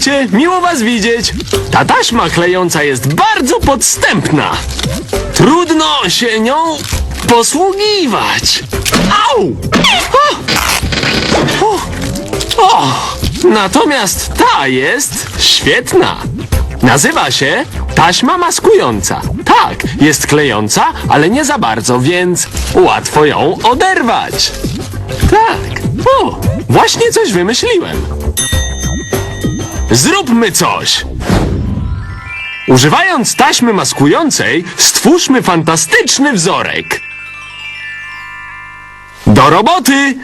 witajcie, miło was widzieć. Ta taśma klejąca jest bardzo podstępna. Trudno się nią posługiwać. Au! O! O! O! Natomiast ta jest świetna. Nazywa się taśma maskująca. Tak, jest klejąca, ale nie za bardzo, więc łatwo ją oderwać. Tak. O, właśnie coś wymyśliłem. Zróbmy coś! Używając taśmy maskującej, stwórzmy fantastyczny wzorek. Do roboty!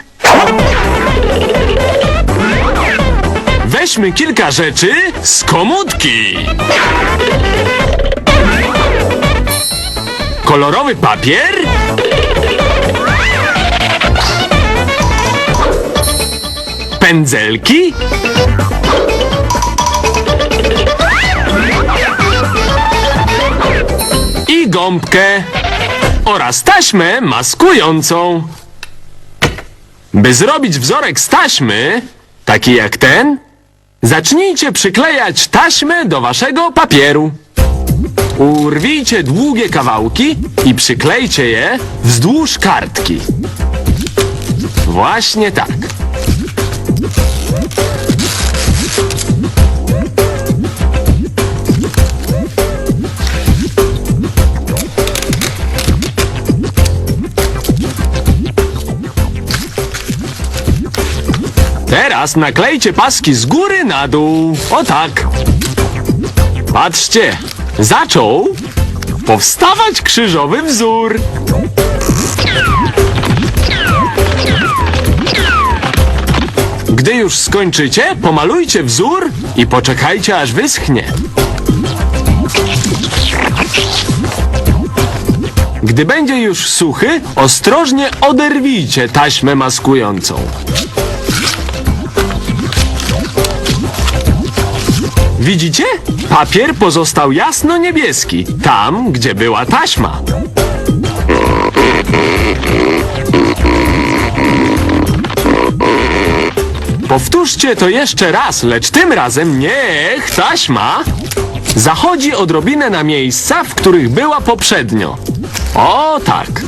Weźmy kilka rzeczy z komódki. Kolorowy papier. Pędzelki. I gąbkę oraz taśmę maskującą. By zrobić wzorek z taśmy, taki jak ten, zacznijcie przyklejać taśmę do waszego papieru. Urwijcie długie kawałki i przyklejcie je wzdłuż kartki. Właśnie tak. Teraz naklejcie paski z góry na dół. O tak. Patrzcie, zaczął powstawać krzyżowy wzór. Gdy już skończycie, pomalujcie wzór i poczekajcie aż wyschnie. Gdy będzie już suchy, ostrożnie oderwijcie taśmę maskującą. Widzicie? Papier pozostał jasno-niebieski, tam, gdzie była taśma. Powtórzcie to jeszcze raz, lecz tym razem niech taśma zachodzi odrobinę na miejsca, w których była poprzednio. O tak.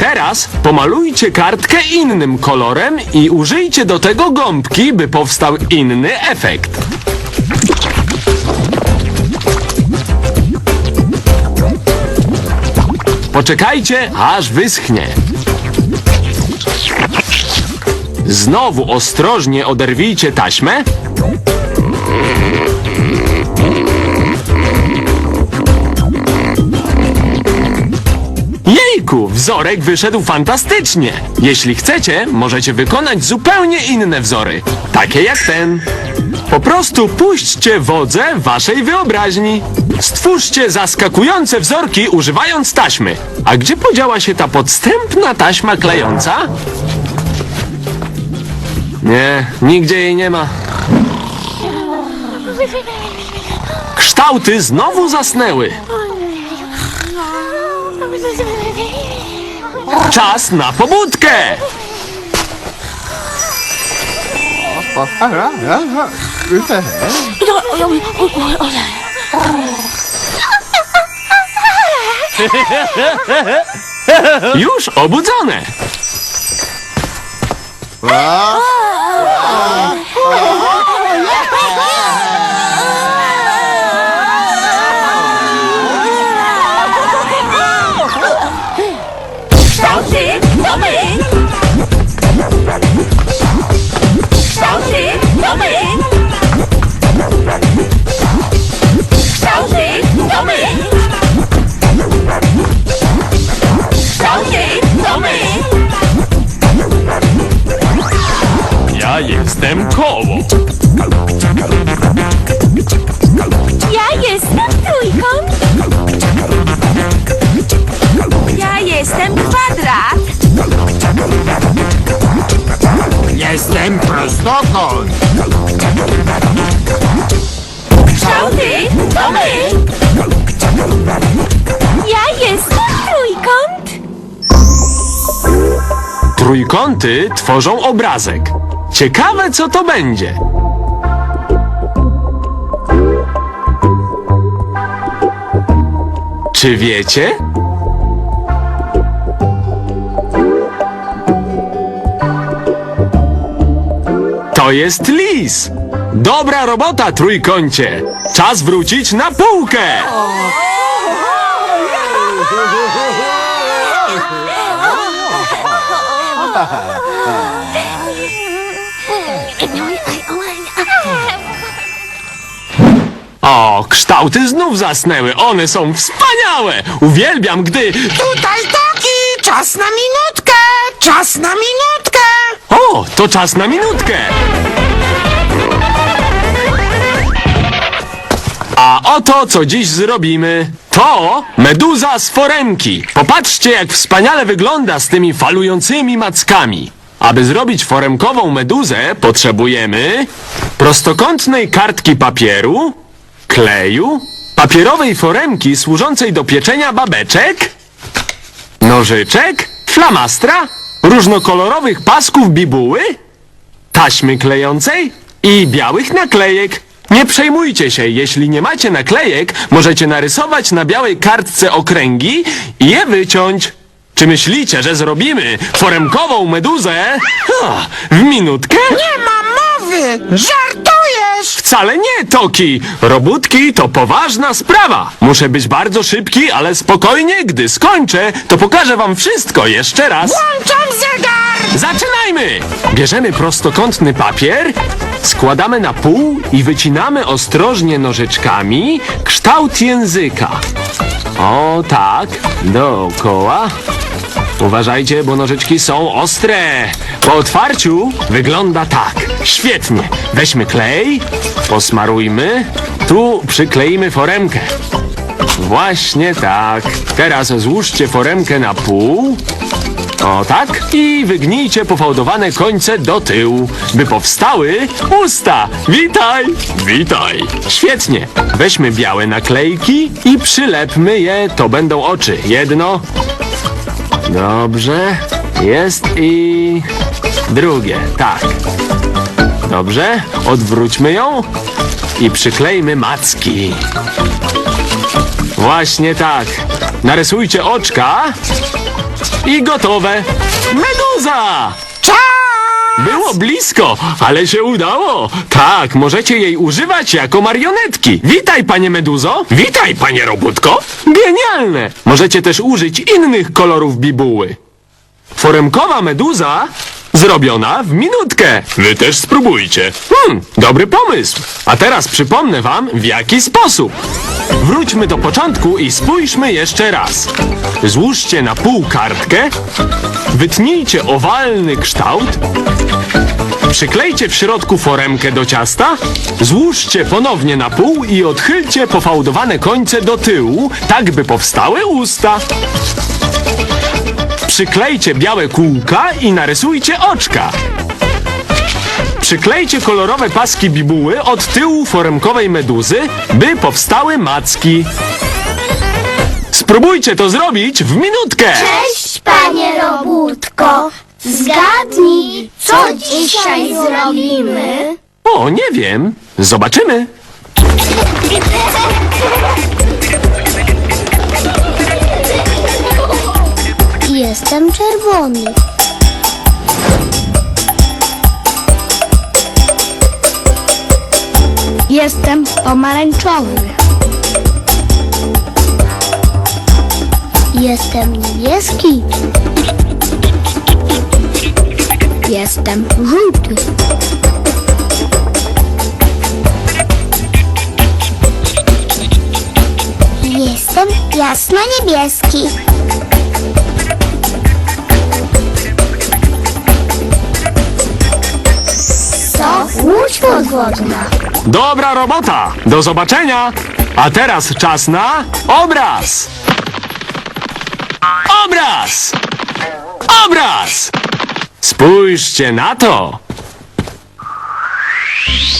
Teraz pomalujcie kartkę innym kolorem i użyjcie do tego gąbki, by powstał inny efekt. Poczekajcie, aż wyschnie. Znowu ostrożnie oderwijcie taśmę. Wzorek wyszedł fantastycznie. Jeśli chcecie, możecie wykonać zupełnie inne wzory, takie jak ten. Po prostu puśćcie wodze waszej wyobraźni. Stwórzcie zaskakujące wzorki używając taśmy. A gdzie podziała się ta podstępna taśma klejąca? Nie, nigdzie jej nie ma. Kształty znowu zasnęły. Czas na pobudkę! Już obudzone! jestem koło. Ja jestem trójką. Ja jestem kwadrat. Jestem prostokąt. Kształty to my. Ja jestem trójkąt. Trójkąty tworzą obrazek. Ciekawe, co to będzie. Czy wiecie? To jest lis. Dobra robota, trójkącie. Czas wrócić na półkę. Kształty znów zasnęły. One są wspaniałe. Uwielbiam, gdy... Tutaj Toki! Czas na minutkę! Czas na minutkę! O, to czas na minutkę. A oto, co dziś zrobimy. To meduza z foremki. Popatrzcie, jak wspaniale wygląda z tymi falującymi mackami. Aby zrobić foremkową meduzę, potrzebujemy prostokątnej kartki papieru, kleju, papierowej foremki służącej do pieczenia babeczek, nożyczek, flamastra, różnokolorowych pasków bibuły, taśmy klejącej i białych naklejek. Nie przejmujcie się, jeśli nie macie naklejek, możecie narysować na białej kartce okręgi i je wyciąć. Czy myślicie, że zrobimy foremkową meduzę? Ha, w minutkę? Nie ma mowy! Wcale nie, Toki! Robótki to poważna sprawa. Muszę być bardzo szybki, ale spokojnie, gdy skończę, to pokażę wam wszystko jeszcze raz. Włączam zegar! Zaczynajmy! Bierzemy prostokątny papier, składamy na pół i wycinamy ostrożnie nożyczkami kształt języka. O tak, dookoła. Uważajcie, bo nożyczki są ostre. Po otwarciu wygląda tak. Świetnie. Weźmy klej, posmarujmy, tu przykleimy foremkę. Właśnie tak. Teraz złóżcie foremkę na pół. O tak. I wygnijcie pofałdowane końce do tyłu, by powstały usta. Witaj! Witaj! Świetnie. Weźmy białe naklejki i przylepmy je. To będą oczy. Jedno. Dobrze. Jest i drugie. Tak. Dobrze. Odwróćmy ją i przyklejmy macki. Właśnie tak. Narysujcie oczka i gotowe. Meduza! Było blisko, ale się udało. Tak, możecie jej używać jako marionetki. Witaj, panie Meduzo. Witaj, panie Robótko. Genialne. Możecie też użyć innych kolorów bibuły. Foremkowa meduza zrobiona w minutkę. Wy też spróbujcie. Hmm, dobry pomysł. A teraz przypomnę wam, w jaki sposób. Wróćmy do początku i spójrzmy jeszcze raz. Złóżcie na pół kartkę, wytnijcie owalny kształt, Przyklejcie w środku foremkę do ciasta, złóżcie ponownie na pół i odchylcie pofałdowane końce do tyłu, tak by powstały usta. Przyklejcie białe kółka i narysujcie oczka. Przyklejcie kolorowe paski bibuły od tyłu foremkowej meduzy, by powstały macki. Spróbujcie to zrobić w minutkę! Cześć, panie robótko. Zgadnij, co dzisiaj zrobimy? O, nie wiem. Zobaczymy. Jestem czerwony. Jestem pomarańczowy. Jestem niebieski. Jestem żółty. Jestem jasno-niebieski. To Dobra robota! Do zobaczenia! A teraz czas na obraz! Obraz! Obraz! Spójrzcie na to!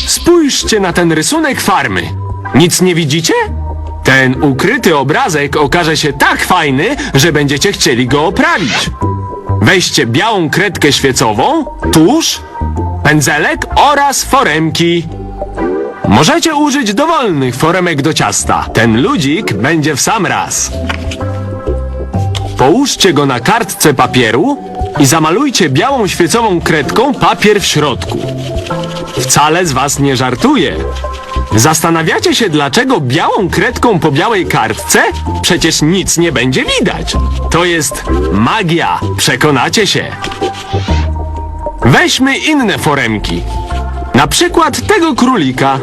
Spójrzcie na ten rysunek farmy. Nic nie widzicie? Ten ukryty obrazek okaże się tak fajny, że będziecie chcieli go oprawić. Weźcie białą kredkę świecową, tusz, pędzelek oraz foremki. Możecie użyć dowolnych foremek do ciasta. Ten ludzik będzie w sam raz. Połóżcie go na kartce papieru i zamalujcie białą świecową kredką papier w środku. Wcale z was nie żartuję. Zastanawiacie się, dlaczego białą kredką po białej kartce? Przecież nic nie będzie widać. To jest magia, przekonacie się. Weźmy inne foremki. Na przykład tego królika.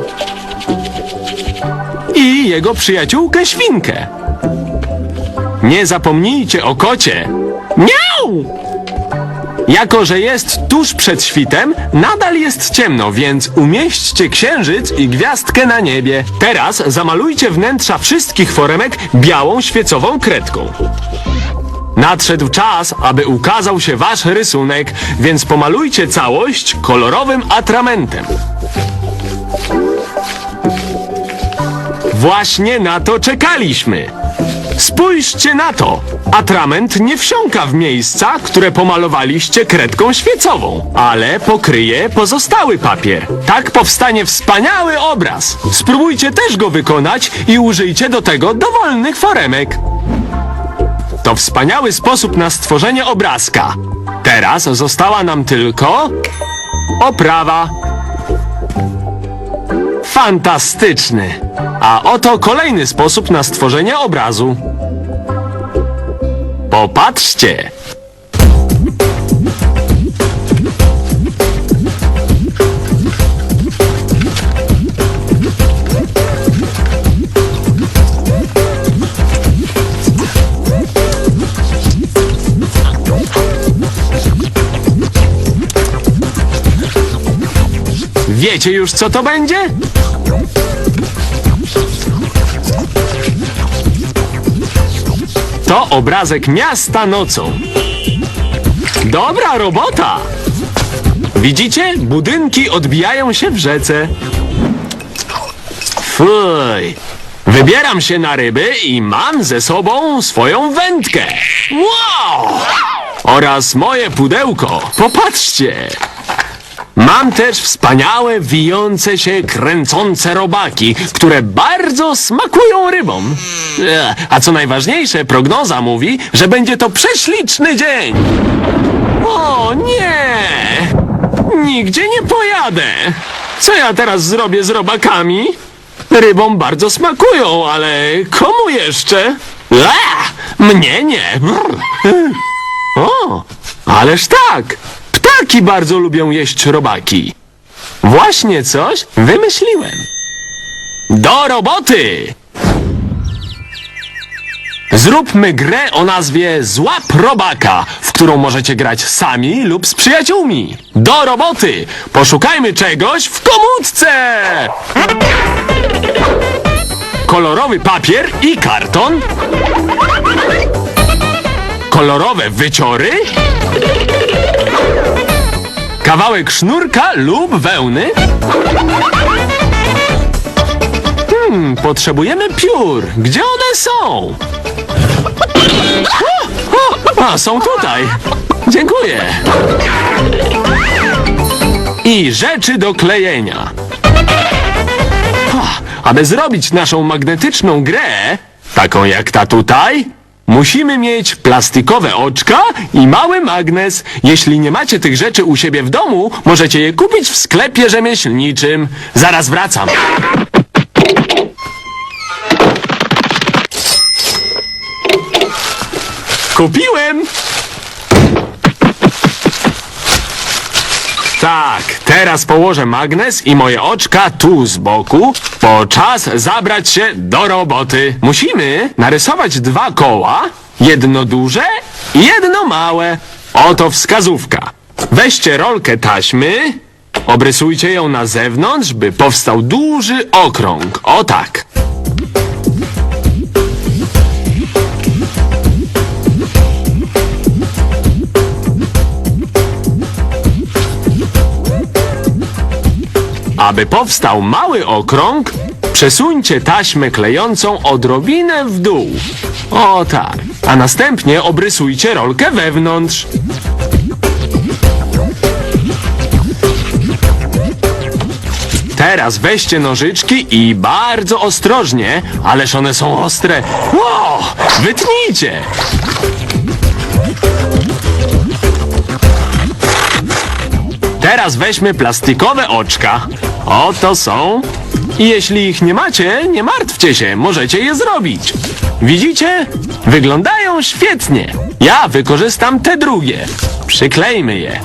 I jego przyjaciółkę świnkę. Nie zapomnijcie o kocie. Miau! Jako, że jest tuż przed świtem, nadal jest ciemno, więc umieśćcie księżyc i gwiazdkę na niebie. Teraz zamalujcie wnętrza wszystkich foremek białą świecową kredką. Nadszedł czas, aby ukazał się wasz rysunek, więc pomalujcie całość kolorowym atramentem. Właśnie na to czekaliśmy. Spójrzcie na to! Atrament nie wsiąka w miejsca, które pomalowaliście kredką świecową, ale pokryje pozostały papier. Tak powstanie wspaniały obraz. Spróbujcie też go wykonać i użyjcie do tego dowolnych foremek. To wspaniały sposób na stworzenie obrazka. Teraz została nam tylko oprawa. Fantastyczny! A oto kolejny sposób na stworzenie obrazu. Popatrzcie! Wiecie już co to będzie? To obrazek miasta nocą. Dobra robota! Widzicie? Budynki odbijają się w rzece. Fuj! Wybieram się na ryby i mam ze sobą swoją wędkę. Wow! Oraz moje pudełko. Popatrzcie! Mam też wspaniałe, wijące się, kręcące robaki, które bardzo smakują rybom. A co najważniejsze, prognoza mówi, że będzie to prześliczny dzień. O nie! Nigdzie nie pojadę. Co ja teraz zrobię z robakami? Rybom bardzo smakują, ale komu jeszcze? Mnie nie. Brr. O, ależ tak. Ptaki bardzo lubią jeść robaki. Właśnie coś wymyśliłem. Do roboty! Zróbmy grę o nazwie Złap Robaka, w którą możecie grać sami lub z przyjaciółmi. Do roboty! Poszukajmy czegoś w komódce! Kolorowy papier i karton. Kolorowe wyciory. Kawałek sznurka lub wełny. Hmm, potrzebujemy piór. Gdzie one są? O, a, są tutaj. Dziękuję. I rzeczy do klejenia. Aby zrobić naszą magnetyczną grę, taką jak ta tutaj, musimy mieć plastikowe oczka i mały magnes. Jeśli nie macie tych rzeczy u siebie w domu, możecie je kupić w sklepie rzemieślniczym. Zaraz wracam. Kupiłem! Tak, teraz położę magnes i moje oczka tu z boku, bo czas zabrać się do roboty. Musimy narysować dwa koła, jedno duże i jedno małe. Oto wskazówka. Weźcie rolkę taśmy, obrysujcie ją na zewnątrz, by powstał duży okrąg. O tak. Aby powstał mały okrąg, przesuńcie taśmę klejącą odrobinę w dół. O tak. A następnie obrysujcie rolkę wewnątrz. Teraz weźcie nożyczki i bardzo ostrożnie, ależ one są ostre. Ło! Wytnijcie! Teraz weźmy plastikowe oczka. Oto są. Jeśli ich nie macie, nie martwcie się, możecie je zrobić. Widzicie? Wyglądają świetnie. Ja wykorzystam te drugie. Przyklejmy je.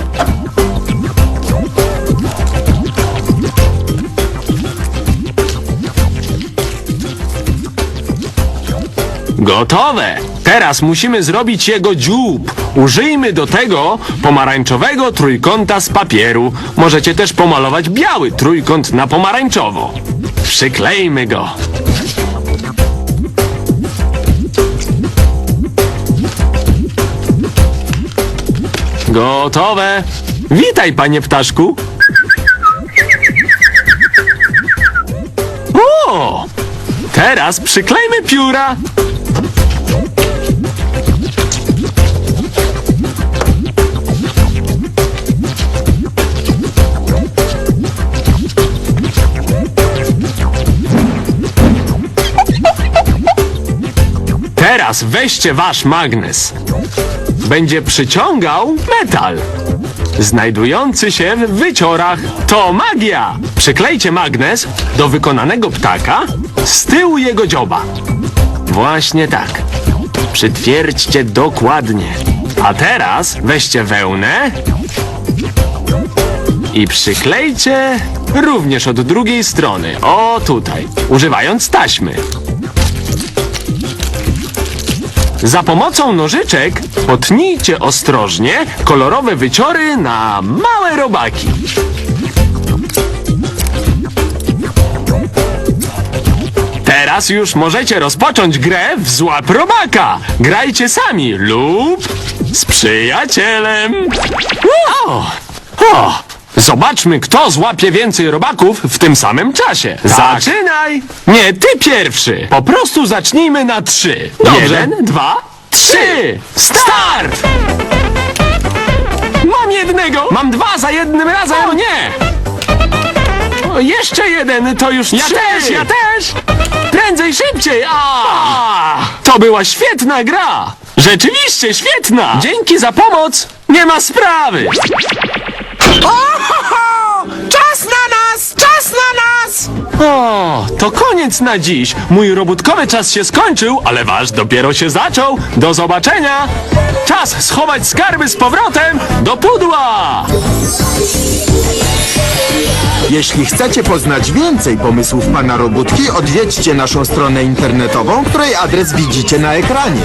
Gotowe! Teraz musimy zrobić jego dziób. Użyjmy do tego pomarańczowego trójkąta z papieru. Możecie też pomalować biały trójkąt na pomarańczowo. Przyklejmy go. Gotowe! Witaj, panie ptaszku! O! Teraz przyklejmy pióra. Teraz weźcie wasz magnes. Będzie przyciągał metal. Znajdujący się w wyciorach. To magia! Przyklejcie magnes do wykonanego ptaka z tyłu jego dzioba. Właśnie tak. Przytwierdźcie dokładnie. A teraz weźcie wełnę i przyklejcie również od drugiej strony. O tutaj, używając taśmy. Za pomocą nożyczek potnijcie ostrożnie kolorowe wyciory na małe robaki. Teraz już możecie rozpocząć grę w złap robaka. Grajcie sami lub z przyjacielem. O! O! Zobaczmy, kto złapie więcej robaków w tym samym czasie. Zaczynaj! Nie, ty pierwszy. Po prostu zacznijmy na trzy. Jeden, dwa, trzy. Start! Mam jednego! Mam dwa za jednym razem! O nie! O, jeszcze jeden, to już ja też, ja też! Prędzej, szybciej! A! To była świetna gra! Rzeczywiście świetna! Dzięki za pomoc! Nie ma sprawy! O, to koniec na dziś. Mój robótkowy czas się skończył, ale wasz dopiero się zaczął. Do zobaczenia! Czas schować skarby z powrotem do pudła! Jeśli chcecie poznać więcej pomysłów pana robótki, odwiedźcie naszą stronę internetową, której adres widzicie na ekranie.